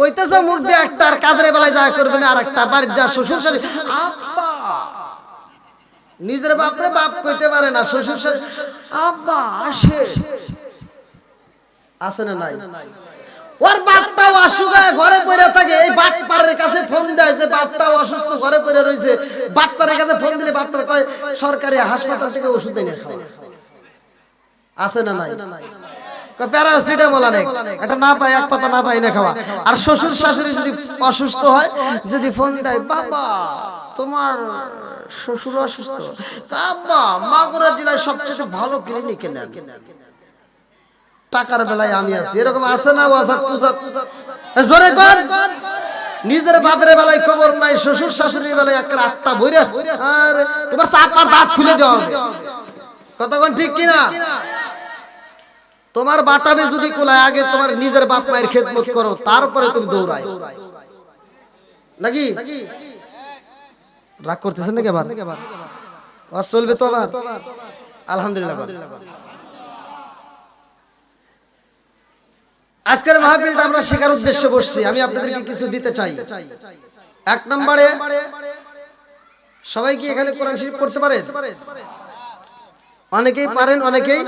কইতেছে মুখ দিয়ে একটা আর কাজের বেলায় যা করবে আর একটা বাড়ির যা, শ্বশুর শাশুড়ি। আব্বা! নিজের বাপরে বাপ কইতে পারে না, শ্বশুর শাশুড়ি। আব্বা, আসে। আছে না নাই? ওর বাপটাও অসুখায় ঘরে পড়ে থাকে। এই বাটপাড়ের কাছে ফোন দেয় যে বাপটাও অসুস্থ, ঘরে পড়ে রয়েছে বাটপাড়ের কাছে ফোন দিলে বাটপাড় কয়, সরকারি হাসপাতাল থেকে ওষুধ এনে খাও আছে না নাই? এটা না পাতা না পাই না খাওয়া। আর শ্বশুর শাশুড়ি যদি অসুস্থ হয়, যদি ফোন তোমার শ্বশুর টাকার বেলায় আমি আছি। এরকম আছে না নিজের বাপের বেলায় খবর নাই, শ্বশুর শাশুড়ির বেলায় একটা আত্মা বইরে আর তোমার চাপার দাঁত খুলে দেওয়া হবে। কতক্ষণ ঠিক কিনা? তোমার বাটাবে যদি কোলায়, আগে তোমার নিজের বাপ মায়ের খেদমত করো, তারপরে তুমি দৌড়াই নাকি? রাগ করতেছেন নাকি আবার? চলবে তো আবার? আলহামদুলিল্লাহ আজকের মাহফিলটা আমরা শেখার উদ্দেশ্যে বসছি। আমি আপনাদেরকে কিছু দিতে চাই। এক নম্বরে, সবাই কি এখানে কোরআন শরীফ পড়তে পারেন? অনেকেই পারেন, অনেকেই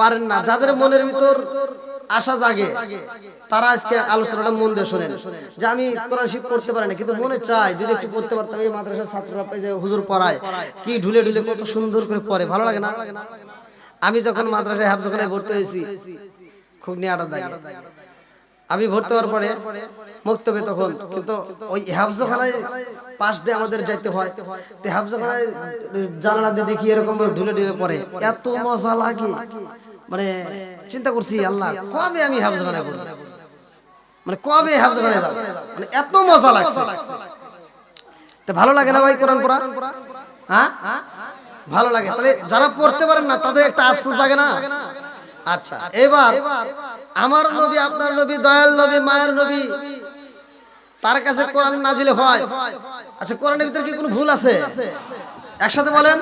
পারেন না। যাদের মনের ভিতর আশা জাগে, তারা আজকে আলোচনাটা মন দিয়ে শোনেন। যে আমি কোরআন শিব পড়তে পারি না, কিন্তু মনে চাই যদি একটু পড়তে পারতাম, এই মাদ্রাসার ছাত্ররা যে হুজুর পড়ায়, কি ঢুলে ঢুলে কত সুন্দর করে পড়ে, ভালো লাগে না? আমি যখন মাদ্রাসায় হাফজখানায় ভর্তি হয়েছি, খুব নিয়ে আটা দাগে। আমি ভর্তি হওয়ার পরে মুক্তবে তখন। কিন্তু ওই হাফজখানায় পাশ দিয়ে আমাদের যাইতে হয়। তো হাফজখানায় জানালা দিয়ে দেখি এরকম ঢুলে ঢুলে পড়ে। এত মজা লাগে। মানে চিন্তা করছি আল্লাহ কবে আমি হাফজখানায় পড়ব? মানে কবে হাফজখানায় যাব? মানে এত মজা লাগছে। তো ভালো লাগে না ভাই কোরআন পড়া? হ্যাঁ? ভালো লাগে। তাহলে যারা পড়তে পারেন না তাদের একটা আফসোস লাগে না? আচ্ছা এবার আমার নবী, আপনার নবী, দয়াল নবী, মায়ের নবী, তার কাছে কোরআন নাজিল হয়। আচ্ছা কোরআনের ভিতরে কি কোনো ভুল আছে? একসাথে বলেন।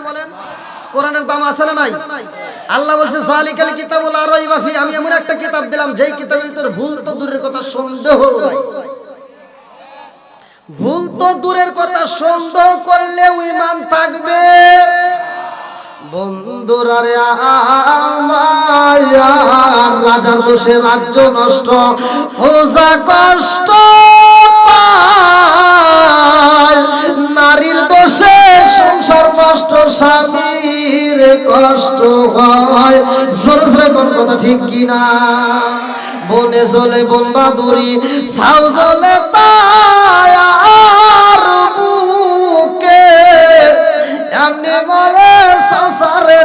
কোরআনের দাম আছে না নাই? আল্লাহ বলছে, জালিকাল কিতাবুল আর রাইবা ফি আমি এমন একটা কিতাব দিলাম, যেই কিতাবের ভিতরে ভুল তো দূরের কথা সন্দেহ নাই। ভুল তো দূরের কথা সন্দেহ করলে ইমান থাকবে। বন্ধুরা রে আমার রাজার দোষে রাজ্য নষ্ট, ফৌজা কষ্ট। নারীর দোষে সংসার নষ্ট, স্বামীর কষ্ট হয় জোরে কোন কথা ঠিক কিনা বনে চলে বোম্বাদুরি সাউ চলে তার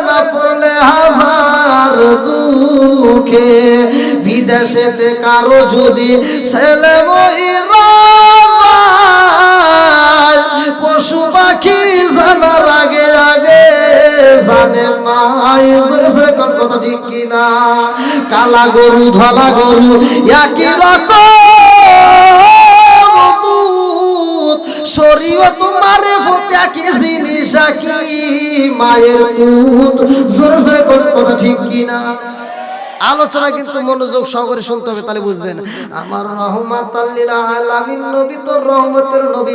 না পড়লে হাজার দুঃখে। বিদেশেতে কারও যদি ছেলে পশু পাখি জানার আগে আগে জানে কিনা? কালা গরু, ধলা গরু, একই রকম। মায়ের পুত। জোরে জোরে কোন কথা ঠিক কিনা? আলোচনা কিন্তু মনোযোগ সহকারে শুনতে হবে, তাহলে বুঝবেন। আমার রহমাতাল্লিল আলামিন, নবী তো রহমতের নবী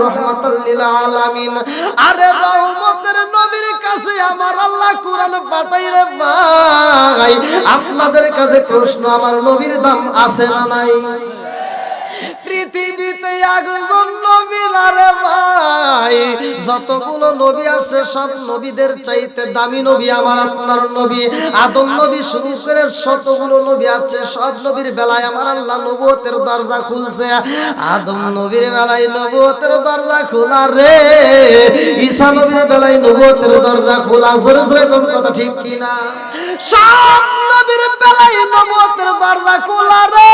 রহমাতাল্লিল আলামিন। আরে রহমতের নবীর কাছে আমার আল্লাহ কোরআন পাঠাই রে ভাই। আপনাদের কাছে প্রশ্ন, আমার নবীর দাম আছে না নাই? পৃথিবীতে একজন নবী আরে ভাই। যতগুলো নবী আছে, সব নবীদের চাইতে দামি নবী আমার আপনার নবী। আদম নবী শুরু করে শতগুলো নবী আছে, সব নবীর বেলায় আমার আল্লাহ নবুয়তের দরজা খুলছে। আদম নবীর বেলায় নবুয়তের দরজা খোলা রে। ঈসা নবীর বেলায় নবুয়তের দরজা খোলা। জোরে জোরে কোন কথা ঠিক কিনা? সব নবীর বেলায় নবুয়তের দরজা খোলা রে।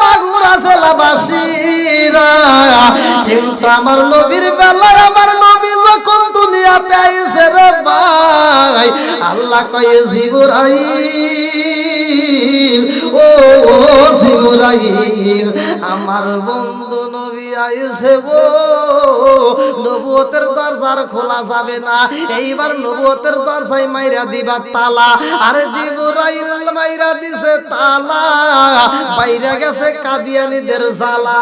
মাগুরা জেলাবাসীরা কিন্তু আমার নবীর বেলায় আমার নবী যখন দুনিয়াতে আইছে রে ভাই, আল্লাহ কয়ে জিবরাইল, ও জিবরাইল, আমার বন্ধু নবী আইছে গো নবুয়তের দরজার খোলা যাবে না। এইবার নবুয়তের দরজায় মাইরা দিবা তালা। আরে জিবরাইল মাইরা দিছে তালা। বাইরে গেছে কাদিয়ানিদের জালা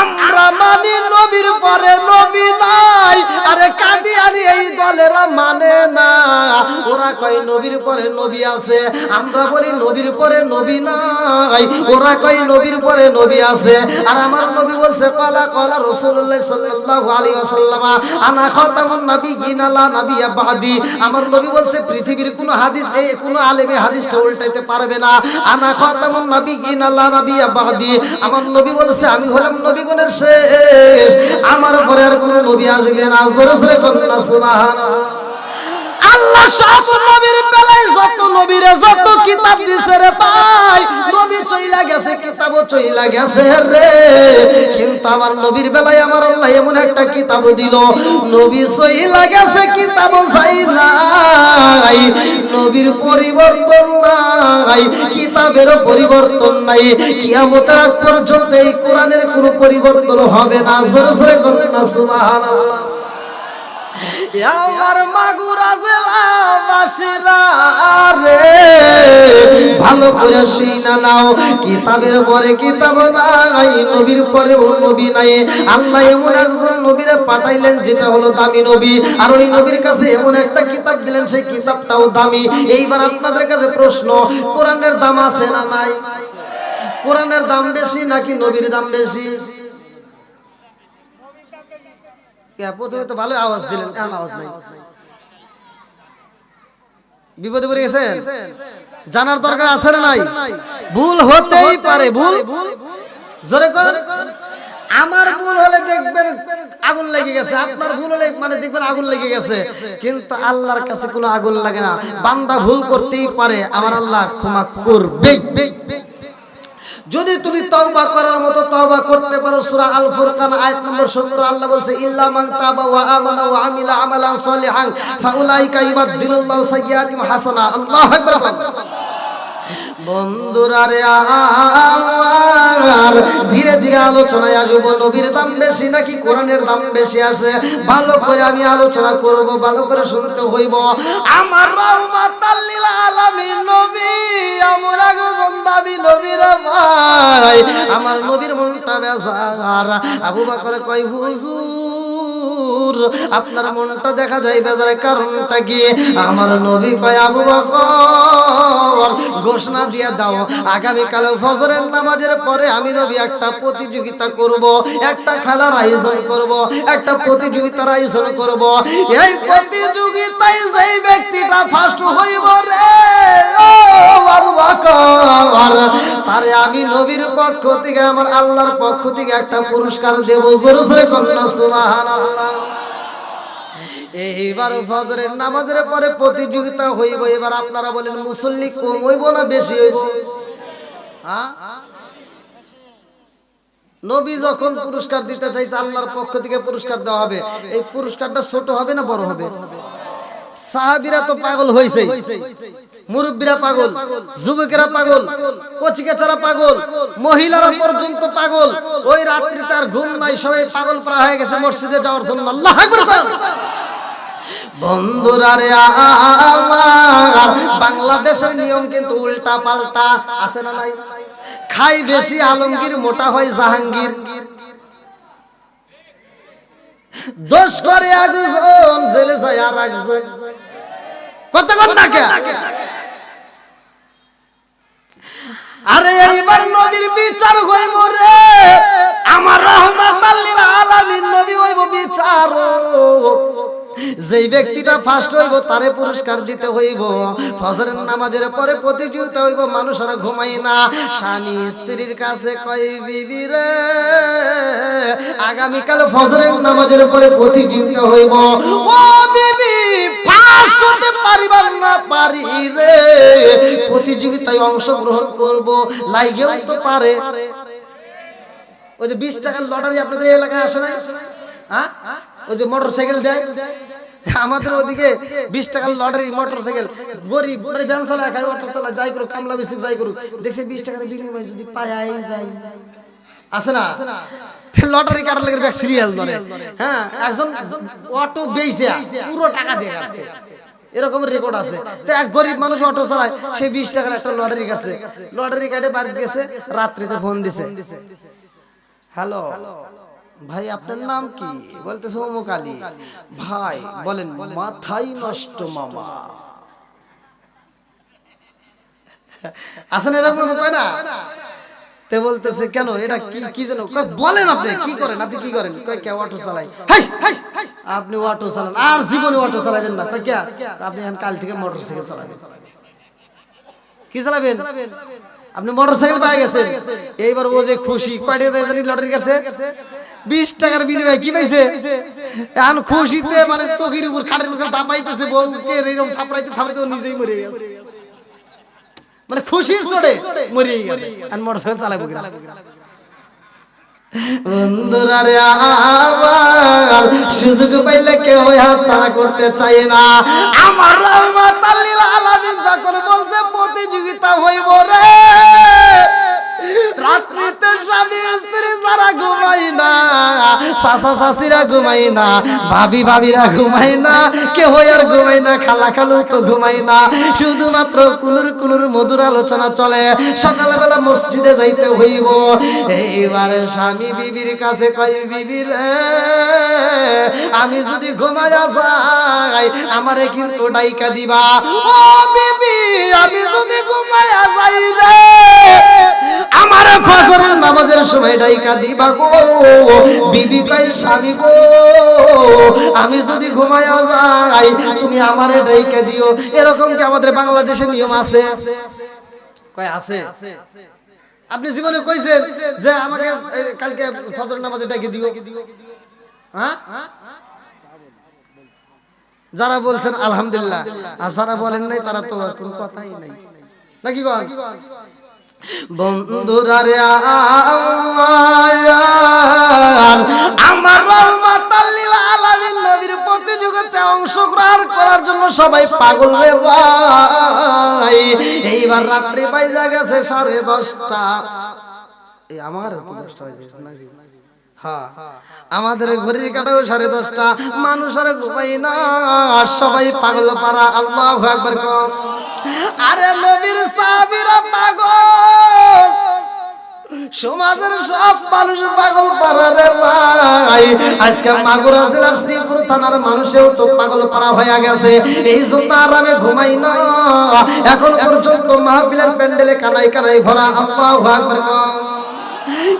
আমরা মানি নবীর পরে নবী নাই, আরে কাদিয়ানি এই দলেরা মানে না। ওরা কয় নবীর পরে নবী আছে, আমরা বলি নবীর পরে নবী নাই। ওরা কয় নবীর পরে নবী আছে, আর আমার নবী বলছে, কলা কলা রাসূলুল্লাহ সাল্লাল্লাহু আলাইহি ওয়াসাল্লাম, আনা খাতামুন নাবিয়িন লা নাবিয়্যা বাদি। আমার নবী বলছে, পৃথিবীর কোন হাদিস এই কোন আলেমে হাদিসটা উল্টাইতে পারবে না। আনা খাতামুন নাবিয়িন লা নাবিয়্যা বাদি। আমার নবী বলছে, আমি হলাম নবীগণের শেষ। আমার পরে আর কোন নবী আসবে না। জোরে জোরে বলুন না আল্লাহ সব নবীর বেলায় যত নবীরে যত কিতাব দিছে রে ভাই, নবী চইলা গেছে, কিতাবও চইলা গেছে রে। কিন্তু আমার নবীর বেলায় আমার আল্লাহ এমন একটা কিতাব দিল, নবী চইলা গেছে, কিতাবও চাই নাই। নবীর পরিবর্তন নাই কিতাবেরও পরিবর্তন নাই। কিয়ামতের পর্যন্ত এই কোরআনের কোনো পরিবর্তন হবে না। জোরে জোরে করুন না, সুবহানাল্লাহ। আমার মাগুরা জেলা বাসিরা রে। ভালো করে শুইনা নাও, কিতাবের পরে কিতাব নাই, নবীর পরে ও নবী নাই। আল্লাহ এমন একজন নবীরে পাঠাইলেন যেটা হলো দামি নবী। আর ওই নবীর কাছে এমন একটা কিতাব দিলেন, সেই কিতাবটাও দামি। এইবার আপনাদের কাছে প্রশ্ন, কোরআনের দাম আছে না নাই? কোরআনের দাম বেশি নাকি নবীর দাম বেশি? প্রথমে তো ভালো আওয়াজ দিলেন আওয়াজ নাই। বিপদে পড়ে গেছেন? জানার দরকার আছে নাই? ভুল হতেই পারে, ভুল। জোরে কর। আমার ভুল হলে দেখবেন আগুন লেগে গেছে। আপনার ভুল হলে মানে দেখবেন আগুন লেগে গেছে। কিন্তু আল্লাহর কাছে কোনো আগুন লাগে না। বান্দা ভুল করতেই পারে। আমার আল্লাহ ক্ষমা করবে যদি তুমি তওবা করার মতো তওবা করতে পারো, সূরা আল ফুরকান আয়াত নম্বর 70 আল্লাহ বলছে, ইল্লা মান তাবা ওয়া আমানা ওয়া আমিলা আমালান সলিহান, ফাউলাইকা ইউবাদদিলুল্লাহু সাইয়্যাতিহিম হাসানা। আল্লাহু আকবার। বন্ধুরা রে আমার। ধীরে ধীরে আলোচনায় আসব। নবীর দাম বেশি নাকি কোরআনের দাম বেশি আছে? ভালো করে আমি আলোচনা করব, ভালো করে শুনতে হইব। আমার রহমাতাল লিল আলামিন নবী, আমরা গজন দাবি নবীর ভাই। আমার নবীর মনটা বেজার। আবু বকর কই হুজুর আপনার মনটা দেখা যায় বেজারের কারণটা কি? আমার নবী কয়, আবু বকর, ঘোষণা দিয়ে দাও আগামী কালে ফজরের নামাজের পরে আমি নবী একটা প্রতিযোগিতা করব, একটা খেলার আয়োজন করব, একটা প্রতিযোগিতার আয়োজন করব। এই প্রতিযোগিতায় যেই ব্যক্তিটা ফার্স্ট হইব রে আবু বকর, তারে আমি নবীর পক্ষ থেকে, আমার আল্লাহর পক্ষ থেকে একটা পুরস্কার দেব। জোরে জোরে কন্যা সুবহানাল্লাহ। এইবার ফজরের নামাজের পরে প্রতিযোগিতা হইব, এবার আপনারা বলেন, মুসল্লি কম হইব না বেশি হইব? নবী যখন পুরস্কার দিতে চাইছে, আল্লাহর পক্ষ থেকে পুরস্কার দেওয়া হবে। এই পুরস্কারটা ছোট হবে না বড় হবে? সাহাবিরা তো পাগল হয়েছে মুরব্বীরা পাগল যুবকেরা পাগল কচিকাচারা পাগল মহিলারা পর্যন্ত পাগল। ওই রাত্রি তার ঘুম নাই সবাই পাগল প্রা হয়ে গেছে মসজিদে যাওয়ার জন্য। আল্লাহ বন্ধুরা রে আমার বাংলাদেশের নিয়ম কিন্তু উল্টা পাল্টা আছে না নাই? খাই বেশি আলমগীর মোটা হয় জাহাঙ্গীর। দোষ করে একজন জেলে যায় আর একজন কত কত না কে আরে এইবার নবীর বিচার হইব রে। আমার রহমত আলামিন, নবী হইব বিচার যেই ব্যক্তিটা ফার্স্ট হইব, তারে পুরস্কার দিতে হইব। ফজরের নামাজের পরে প্রতিযোগিতা হইব মানুষেরা ঘুমাই না। স্বামী স্ত্রীর কাছে কই বিবি রে, আগামীকাল ফজরের নামাজের পরে প্রতিযোগিতা হইব। ও বিবি ফার্স্ট হতে পারিবার না পারি রে। প্রতিযোগিতায় অংশগ্রহণ করব, লাইগেও তো পারে। ওই যে বিশ টাকার লটারি আপনাদের এলাকায় আসে না? হ্যাঁ? ওই যে মোটর সাইকেল আমাদের ওদিকে বিশ টাকার লটারি মোটর সাইকেল গরিব চালায় অটো চালায়, যাই করুক, কামলা বেশি, যাই করুক। দেখছে বিশ টাকার যদি পায় যাই। আছে না? লটারি কাটার লেগে ব্যাগ সিরিয়াল ধরে। হ্যাঁ একজন অটো বেইছে, পুরো টাকা দিয়ে গেছে এরকম রেকর্ড আছে। তো এক গরিব মানুষ অটো চালায়, সে বিশ টাকার একটা লটারি কাটছে। লটারি কাটে, বাড়ি গেছে, রাত্রিতে ফোন দিছে। হ্যালো ভাই আপনার নাম কি? বলতেছে অমুক আলী। ভাই বলেন মাথাই নষ্ট মামা। আসেন এরকম কয় না? তে বলতেছে কেন? এটা কি কি যেন বলেন আপনি কি করেন? আপনি কি করেন? কয় কে অটো চালাই আপনি। অটো চালান। আর জীবনে অটো চালাবেন না। কয় কে? আপনি এখন কাল থেকে মোটরসাইকেল চালাবেন। কি চালাবেন? আপনি মোটরসাইকেল পেয়ে গেছেন। এইবার ও যে খুশি কয়টা লটারি কাটছে বিশ টাকার বিনিময়ে কি পাইছে? এখন খুশিতে মানে চোখের উপর খাটের উপর দাপাইতেছে বউকে এরকম থাপড়াইতে থাপড়াইতে ও নিজেই মরে গেছে। মানে খুশির চড়ে মরে গেছে। আর মোটরসাইকেল চালাবো বন্ধুরা রে আমার সুযোগ পাইলে কেউ হাত ছাড়া করতে চাই না। আমার রহমত আলামিন যখন বলছে প্রতিযোগিতা হইব রে। রাত্রিতে স্বামী স্ত্রী যারা ঘুমাই না চাচা চাচিরা ঘুমাই না, ভাবি ভাবিরা ঘুমাই না কেউ আর ঘুমাই না, খালা খালু তো ঘুমাই না। শুধুমাত্র কুলুর কুলুর মধুর আলোচনা চলে। সকালবেলা মসজিদে যাইতে হইব। এইবার স্বামী বিবির কাছে কই বিবি রে, আমি যদি ঘুমায়া যাই, আমারে কিন্তু ডাইকা দিবা। ও বিবি, আমি যদি ঘুমায়া যাই রে আমার ফজরের নামাজের সময় ডাইকা দিবা গো। বিবি কই স্বামী গো, আমি যদি ঘুমায়া যাই, তুমি আমারে ডাইকা দিও। এরকম কি আমাদের বাংলাদেশে নিয়ম আছে? কয়, আছে। আপনি জীবনে কইছেন যে আমাকে কালকে ফজর নামাজে ডাকে দিও। হ্যাঁ? যারা বলছেন, আলহামদুলিল্লাহ। আর যারা বলেন নাই, তারা তো কোনো কথাই নাই। নাকি বন্ধুরা রে আমার আলামিন নবীর অংশগ্রহণ করার জন্য সবাই পাগল ভাই এইবার রাত্রি বাইজা গেছে সাড়ে দশটা। এই আমার তো দশটা নাকি? হ্যাঁ আমাদের ঘড়ির কাটাও সাড়ে দশটা, মানুষ আর ঘুমাই না সবাই পাগল পারা, আল্লাহ একবার কম। আরে নবীর সাহাবীরা পাগল। সমাজের সব মানুষ পাগল পারা রে ভাই। আজকে মাগুরা জেলার শ্রীপুর থানার মানুষেও তো পাগল পারা হয়ে গেছে। এই জন্য আর আমি ঘুমাই না। এখন পর্যন্ত মাহফিলের প্যান্ডেলে কানাই কানাই ভরা আল্লাহ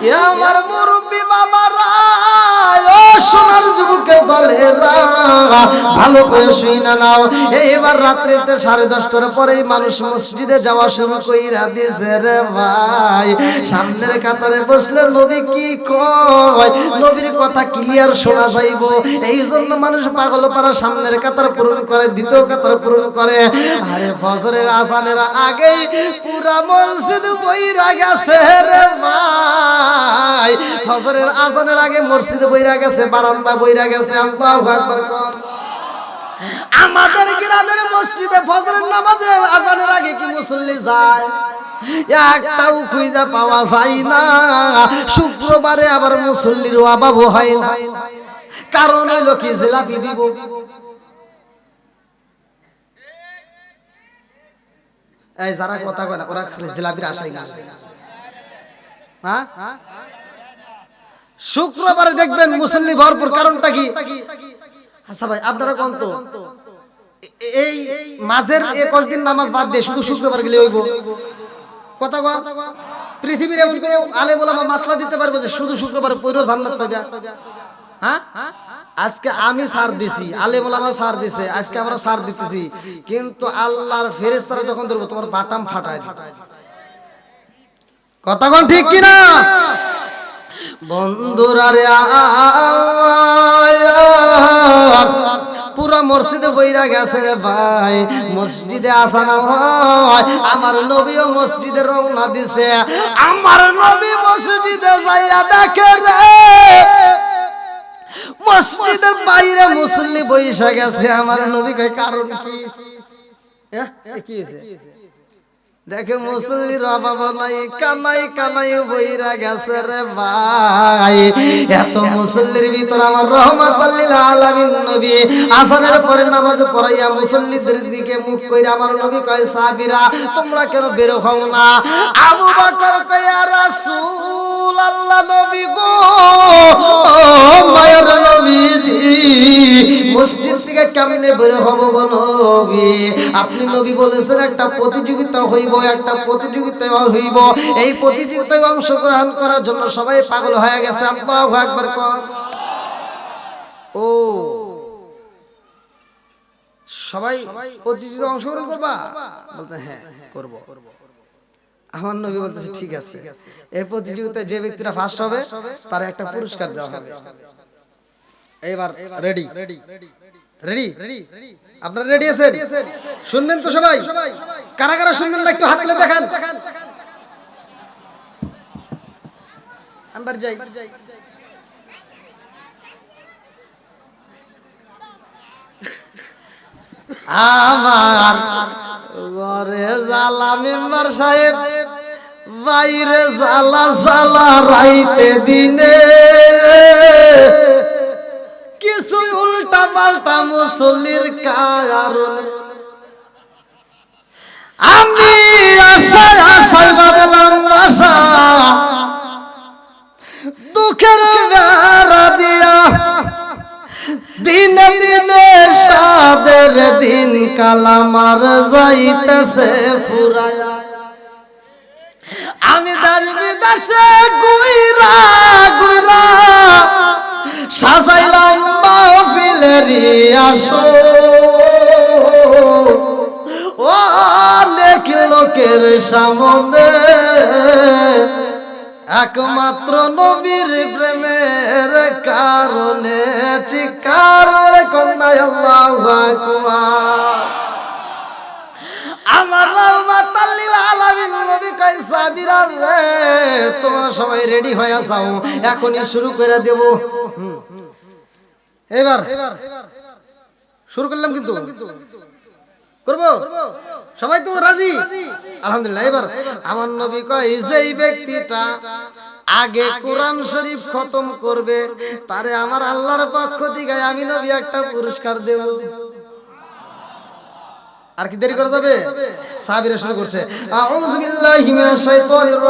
এ আমার মুরব্বী বাবারা ও ভালো করে শুই না নাও। এবার রাত্রিতে সাড়ে দশটার পরেই মানুষ মসজিদে কইরা দিয়েছে রে ভাই, সামনের কাতারে বসলে নবী কি কয়? নবীর কথা ক্লিয়ার শোনা যাইব। এই জন্য মানুষ পাগল পারা সামনের কাতার পূরণ করে, দ্বিতীয় কাতার পূরণ করে। আরে ফজরের আসানের আগেই পুরা মসজিদ বইরা গেছে, রে ভাই, ফজরের আজানের আগে মসজিদ বইরা গেছে, বারান্দা বইরা গেছে আমাদের গ্রামের মসজিদে ফজরের নামাজে আজানের আগে কি মুসল্লি যায়? একটাও খুঁজে পাওয়া যায় না। শুক্রবারে আবার মুসল্লির অভাব হয় না। কারণ হলো কি দিব। যারা কথা কয় না, ওরা আশাই না হ্যাঁ? শুক্রবারে দেখবেন মুসল্লি ভরপুর, কারণটা কি? আচ্ছা ভাই, আপনারা কোন তো? এই মাঝের কয়েকদিন নামাজ বাদ দিয়ে শুধু শুক্রবার গেলে হইব। কথা কন। পৃথিবীর এমন করে আলে বলা মাসলা দিতে পারব যে শুধু শুক্রবার পৈরো জান্নাত পাইবা? হ্যাঁ? আজকে আমি সার দিছি আলে মোলামা সার দিছে, আজকে আমরা সার দিতেছি। কিন্তু আল্লাহর ফেরেশতারা যখন ধরবো, তোমার বাটাম ফাটায় কথা কোন ঠিক কিনা? বন্ধুরা রে পুরা মসজিদে বইরা গেছে রে ভাই। মসজিদে আসানা হয়। আমার নবীও মসজিদে রওনা দিছে। আমার নবী মসজিদে যাইয়া দেখে রে। মসজিদের বাইরে মুসল্লি বৈশা গেছে। আমার নবী কয়, কারণ কি? কি হয়েছে? দেখে মুসল্লির অভাব নাই কানাই কানাই বইরা গেছে রে ভাই। এত মুসল্লির ভিতর আমার রহমত আলামিন নবী। আসানের পরে নামাজ পড়াইয়া মুসল্লিদের দিকে মুখ কইরা আমার নবী কয় সাহাবীরা তোমরা কেন বের হও না? আবু বকর কয় ইয়া রাসূল আল্লাহ নবী গো মায়ের নবীজি, মসজিদ থেকে কেমনে বের হব গো নবী? হয়ে আমার নবী বলতেছে, ঠিক আছে। এই প্রতিযোগিতায় যে ব্যক্তিরা ফার্স্ট হবে, তার একটা পুরস্কার দেওয়া হবে। এবার রেডি রেডি রেডি আপনারা রেডি আছেন? শুনবেন তো সবাই? কারা কারা শুনবেন না একটু হাত তুলে দেখান। আনবার যাই। আমার ঘরে জালা মেম্বার সাহেব বাইরে জালা জালা রাইতে দিনে। পাল্টা মুসল্লির কারণে। আমি আশায় আশায় বাদলাম আশা, দুঃখের বেড়া দিয়া দিনে দিনে সাদের দিন কালামার যাইতেছে ফুরায়া। আমি দাস গুইরা গুইরা সাজাইলাম মাহফিলেরই আসো। ও অনেক লোকের সামনে একমাত্র নবীর প্রেমের কারণে চিকার আকবার। আমার তোমরা সবাই রেডি হয়ে যাও, এখনই শুরু করে দেব। এবার, শুরু করলাম কিন্তু। করব? সবাই তো রাজি? আলহামদুলিল্লাহ, এবার। আমার নবী কয় ব্যক্তিটা আগে কোরআন শরীফ খতম করবে, তারে আমার আল্লাহর পক্ষ থেকে আমি নবী একটা পুরস্কার দেব। আর কি দেরি করা যাবে? সাহাবীরা করছে, আউযু বিল্লাহি মিনাশ শাইতানির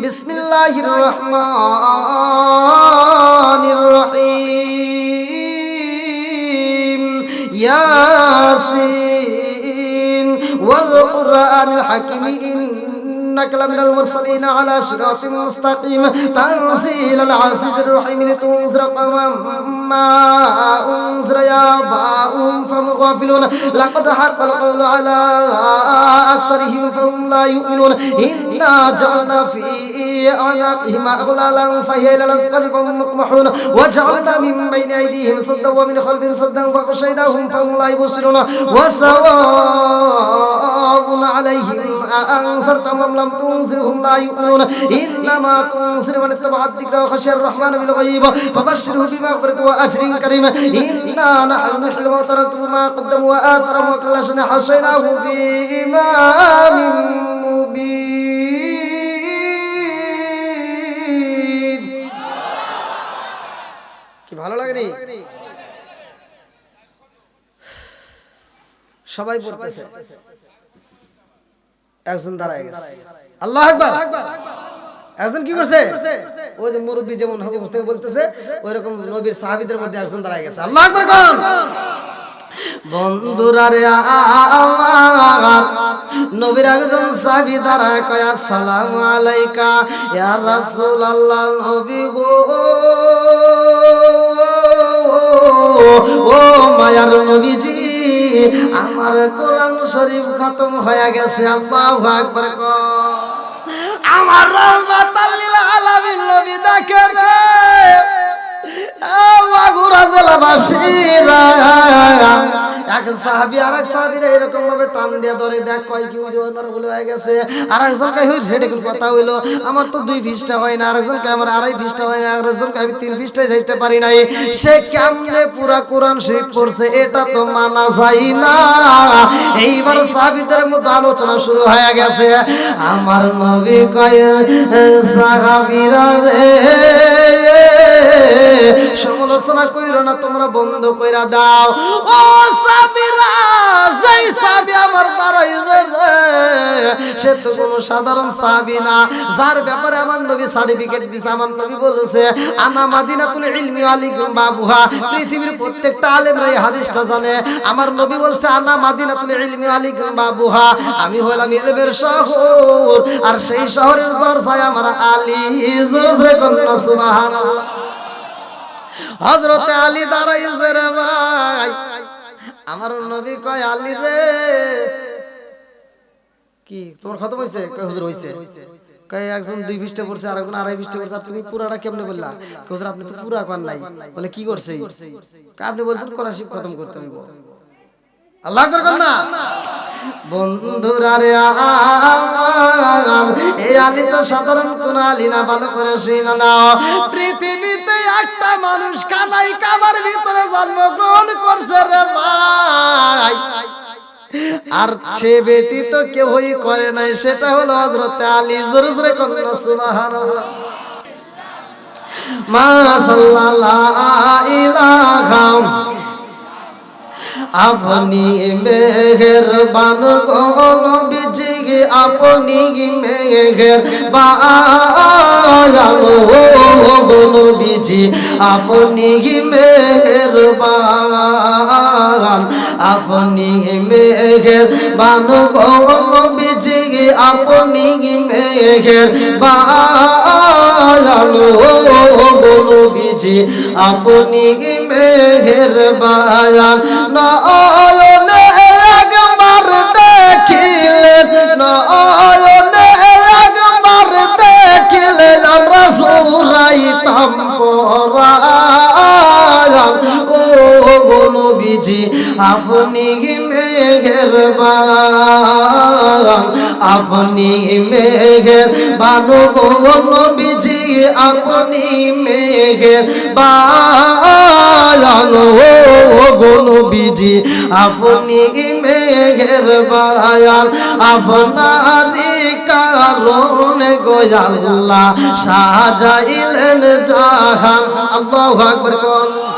বিসমিল্লাহির রহমানির রহিম কুরআনিল হাকিম إنك لمن المرسلين على صراط مستقيم. تنزيل العزيز الرحيم لتنذر قوما ما أنذر آباؤهم فهم غافلون. لقد حق القول على أكثرهم فهم لا يؤمنون. إنا جعلنا في أعناقهم أغلالا فهي إلى الأسفل فهم مقمحون. وجعلنا من بين أيديهم صدا ومن خلفهم صدا فغشيناهم فهم لا يبصرون. وسواء عليهم أأنذرتهم أم لم تنذرهم لا يؤمنون إنما تنذر من اتبع الذكر وخشي الرحمن بالغيب فبشره بمغفرة وأجر كريم إنا نحن نحيي الموتى ونكتب ما قدموا وآثارهم وكل شيء حصيناه في إمام مبين কি ভালো লাগেনি সবাই পড়তেছে একজন দাঁড়ায় গেছে। আল্লাহ আকবার। একজন কি করছে? ওই যে মুরব্বী যেমন হবে থেকে বলতেছে ওই রকম নবীর সাহাবীদের মধ্যে একজন দাঁড়ায় গেছে। আল্লাহ আকবার কোন। বন্ধুরা রে আমার নবীর একজন সাহাবী দাঁড়ায় কয় আসসালামু আলাইকা ইয়া রাসূলুল্লাহ নবী গো। ও মায়ার নবীজি, আমার কোরআন শরীফ খতম হয়ে গেছে, আল্লাহু আকবার ক আমার রহমাতাল লিল আলামিন নবী দেখে রে। মাগুরা জেলাবাসীরা সাহাবি আমার আলোচনা শুরু হয়ে গেছে। আমার নবী কয়, সাহাবিরা সমালোচনা কইরো না, তোমরা বন্ধ কইরা দাও। ও আমার নবী সার্টিফিকেট আনা মাদিনাতুল ইলমি আলিকুম বাবুহা। পৃথিবীর ইলমি আলিকুম বাবুহা। আমি হলাম ইলমের শহর, আর সেই শহরের দরজায় আমার আলী জোরে হজরতে আলী দাঁড়াইছে রে ভাই আমার নবী কয় আলী রে। কি? তোমার খতম হইছে? কয়, হুজুর হইছে। কয়, একজন দুই পৃষ্ঠা পড়ছে আর একজন আড়াই পৃষ্ঠা পড়ছে তুমি পুরাটা কেমনে বললা? হুজুর, আপনি তো পুরা কর নাই। বলে, কি করছে? আপনি বলছেন স্কলারশিপ খতম করতে হইব। আল্লাহ করবেন না? বন্ধুরা রে এই আলী তো সাধারণ কোন আলী না, ভালো করে শুনে নাও। পৃথিবীতে একটা মানুষ কানাই কামার ভিতরে জন্মগ্রহণ করছে রে ভাই। আর সে ব্যতীত কেউই করে নাই, সেটা হলো হযরত আলী। জোরে জোরে কন্যা সুবহানাল্লাহ। মাশাআল্লাহ, লা ইলাহা আপনি মেঘের বান বিজি আপনি মেঘের গন বিজি আপনি মেঘের বান আপনি মেঘের বান বিজি আপনি মেঘের বায়ালো গন বিজি আপনি মেহের বায়ান নয়নে গনবিজি আপনি মেঘের বান আপনি মেঘের বানু গনবিজি আপনি মেঘের বান ও গনবিজি আপনি মেঘের বায়ান আপনারি কারণে গোয়াল্লাহ সাজাইলেন জাহান। আল্লাহু আকবার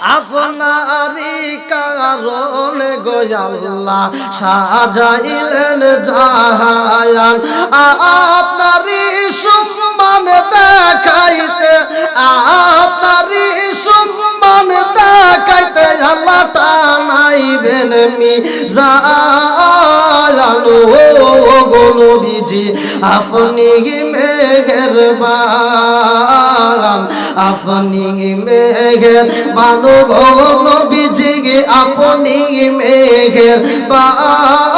কোন আপনারি কারণে গোয়াল্লাহ সাজাইলেন জাহান আপনারি সম্মান দেখাইতে আপনারি সম্মান দেখাইতে আল্লাহ টানাইবেন মি জানো গনবিজি আপনি মেঘের বান আপনি মেঘের বানো গনবিজি আপনি মেঘের বানো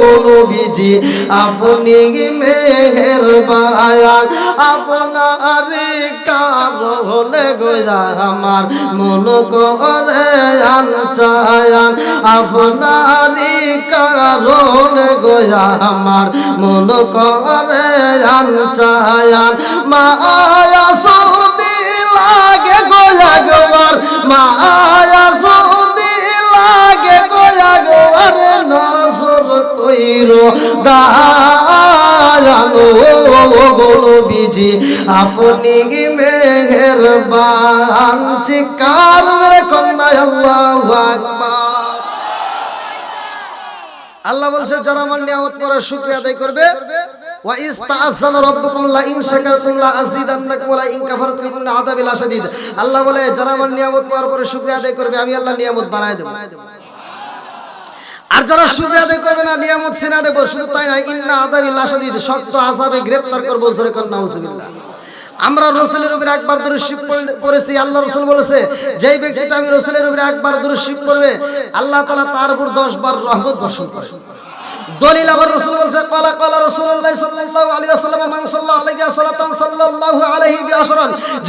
গনবিজি আপনি মেঘের বায়ান আপনার কারণে আমার মন করে আনচায়ান আপনারি আমার মন করে আনচায়ান সৌদি লাগে গোবার মায়া সৌদি লাগে গোজা গোবার নসর কইরো। দায়ানো গোলো বিজি আপনি কি মেঘের বান চিকার মেরে কন্যা আল্লাহু আকবার। আল্লাহ বলছে যারা আমার নিয়ামত করার শুকরিয়া আদায় করবে ওয়া ইস্তাআযানা রাব্বুকুম লা ইন শাকারতুম লা আযীদান্নাকুম ওয়া লা ইন কাফারতুম ইন্না আযাবি লাশাদীদ আল্লাহ বলে যারা আমার নিয়ামত করার পরে শুকরিয়া আদায় করবে আমি আল্লাহ নিয়ামত বানায় দেব। আর যারা শুকরিয়া আদায় করবে না নিয়ামত সিনা দেব শুধু তাই না ইন্না আযাবি লাশাদীদ শক্ত আযাবে গ্রেফতার করব জোরে কর নাউজুবিল্লাহ। আমরা রসুলের উপরে একবার দরুদ পড়েছি, আল্লাহ রসুল বলেছে, যেই ব্যক্তিটা আমি রসুলের উপরে একবার দরুদ পড়বে, আল্লাহ তাআলা তার উপর 10 বার রহমত বর্ষণ করে। দলিল আবার বলেছে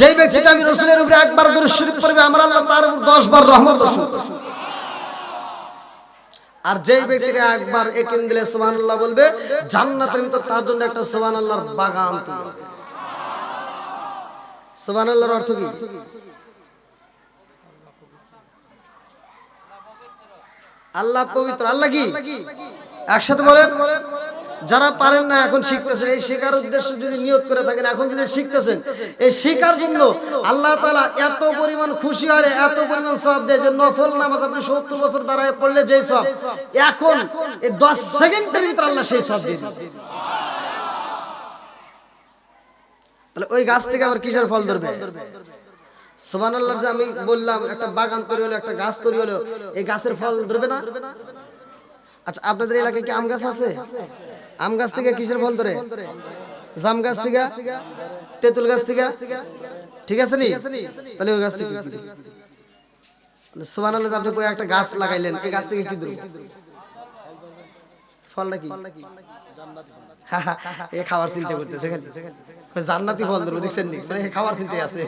যেই ব্যক্তিটা আমি উপরে একবার দরুদ আল্লাহ তার উপর 10 বার রহমত আর যেই ব্যক্তিটা একবার একিন দিলে বলবে, জান্নাতের ভিতর তার জন্য একটা সুবহানাল্লাহর বাগান তৈরি সুবহানাল্লাহর অর্থ কি? আল্লাহ পবিত্র। আল্লাহ কি? একসাথে বলেন। যারা পারেন না, এখন শিখতেছেন। এই শেখার উদ্দেশ্য যদি নিয়ত করে থাকেন, এখন যদি শিখতেছেন, এই শেখার জন্য আল্লাহ তালা এত পরিমাণ খুশি হয়, এত পরিমাণ সব দেয় যে নফল নামাজ আপনি সত্তর বছর দাঁড়ায় পড়লে যে সব এখন এই দশ সেকেন্ডের ভিতরে আল্লাহ সেই সব দিয়ে দিবে। তাহলে ওই গাছ থেকে আবার কিসের ফল ধরবে? সোমান আল্লাহ যে আমি বললাম, একটা বাগান তৈরি হলো, একটা গাছ তৈরি হলো, এই গাছের ফল ধরবে না? আচ্ছা আপনাদের এলাকায় কি আম গাছ আছে? আম গাছ থেকে কিসের ফল ধরে? জাম গাছ থেকে? তেঁতুল গাছ থেকে? ঠিক আছে নি? তাহলে ওই গাছ থেকে সোমান আল্লাহ আপনি একটা গাছ লাগাইলেন, এই গাছ থেকে কি ধরবে? ফলটা কি? এ খাবার চিন্তা করতেছে জান্নাতি ফল দেখছেন নি? মানে চিন্তা আছে।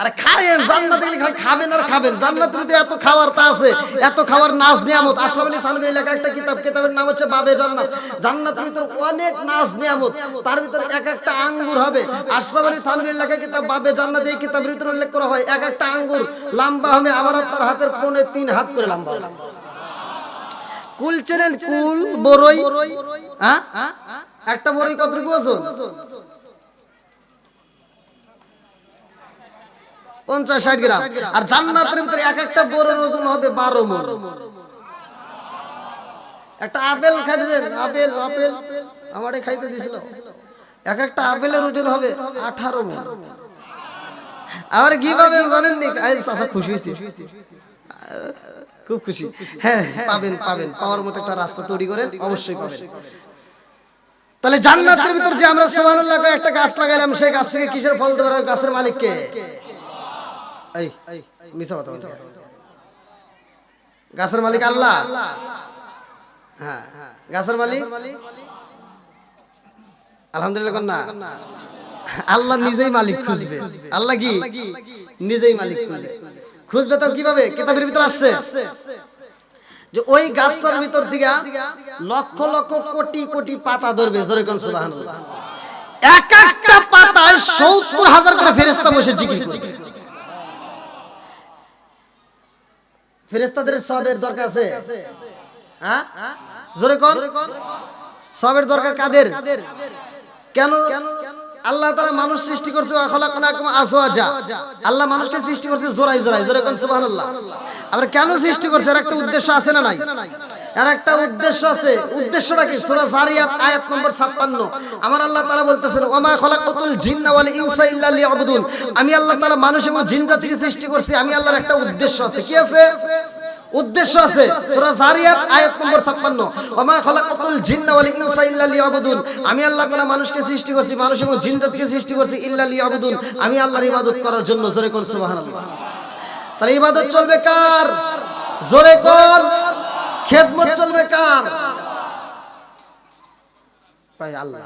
আরে খায়েন জান্নাতে গেলে খালি খাবেন আর খাবেন। জান্নাতের মধ্যে এত খাবার তা আছে এত খাবার নাচ নিয়ামত। আশরাফ আলী থানভী এলাকায় একটা কিতাব কিতাবের নাম হচ্ছে বাবে জান্নাত। জান্নাতের ভিতর অনেক নাচ নিয়ামত। তার ভিতর এক একটা আঙ্গুর হবে। আশরাফ আলী থানভী এলাকায় কিতাব বাবে জান্নাত এই কিতাবের ভিতরে উল্লেখ করা হয় এক একটা আঙ্গুর লম্বা হবে আমার আপনার হাতের কোণে তিন হাত করে লম্বা হবে। কুল চেনেন কুল বড়ই হ্যাঁ? একটা বড়ই কতটুকু ওজন? পঞ্চাশ ষাট গ্রাম। আর জান্নাতের ভিতরে এক একটা বড়ের ওজন হবে বারো মন। একটা আপেল খাইতেছেন? Apple apple. আমারে খাইতে দিছিল। এক একটা আপেলের ওজন হবে আঠারো মন। আমার কীভাবে জানেন নি আজ চাষা খুশি হয়েছে। খুব খুশি। হ্যাঁ পাবেন পাবেন। পাওয়ার মতো একটা রাস্তা তৈরি করেন অবশ্যই পাবেন। তাহলে জান্নাতের ভিতর যে আমরা সুবহানাল্লাহ কয়ে একটা গাছ লাগাইলাম সেই গাছ থেকে কিসের ফল দেবে গাছের মালিক কে গাছের মালিক আল্লাহ? হ্যাঁ গাছের মালিক? আলহামদুলিল্লাহ না আল্লাহ নিজেই মালিক খুঁজবে। আল্লাহ কি? নিজেই মালিক খুঁজবে। খুঁজবে তো কীভাবে? কিতাবের ভিতর আসছে। যে ওই গাছটার ভিতর থেকে লক্ষ লক্ষ কোটি কোটি পাতা ধরবে, জোরে কোন এক একটা পাতায় সত্তর হাজার করে ফেরেস্তা বসে জিজ্ঞেস করবে ফেরেস্তাদের সবের দরকার আছে। হ্যাঁ? জোরে কোন? সবের দরকার কাদের? কেন? আল্লাহ তাআলা মানুষ সৃষ্টি করছে আল্লাহ মানুষকে সৃষ্টি করছে জোরাই জোরাই জোরে কোন? সুবহানাল্লাহ। আবার কেন সৃষ্টি করছে? এর একটা উদ্দেশ্য আছে না নাই? এর একটা উদ্দেশ্য আছে। উদ্দেশ্যটা কি? সূরা জারিয়াত আয়াত নম্বর 56 আমার আল্লাহ তাআলা বলতেছেন, ওমা খালাকাতুল জিন্না ওয়াল ইনসা ইল্লা লিয়াবুদুন। আমি আল্লাহ তাআলা মানুষ এবং জিন জাতিকে সৃষ্টি করছি, আমি আল্লাহর একটা উদ্দেশ্য আছে। কি আছে? উদ্দেশ্য আছে। সূরা জারিয়াত আয়াত নম্বর 56 ওমা খালাকাতুল জিন্না ওয়াল ইনসা ইল্লা লিয়াবুদুন। আমি আল্লাহ তাআলা মানুষকে সৃষ্টি করছি, মানুষ এবং জিন জাতিকে সৃষ্টি করছি, ইল্লা লিয়াবুদুন। আমি আল্লাহর ইবাদত করার জন্য জোরে কোন সুবহানাল্লাহ। তাহলে ইবাদত চলবে কার? জোরে কোন? খেদমত চলবে কার? ভাই আল্লাহ।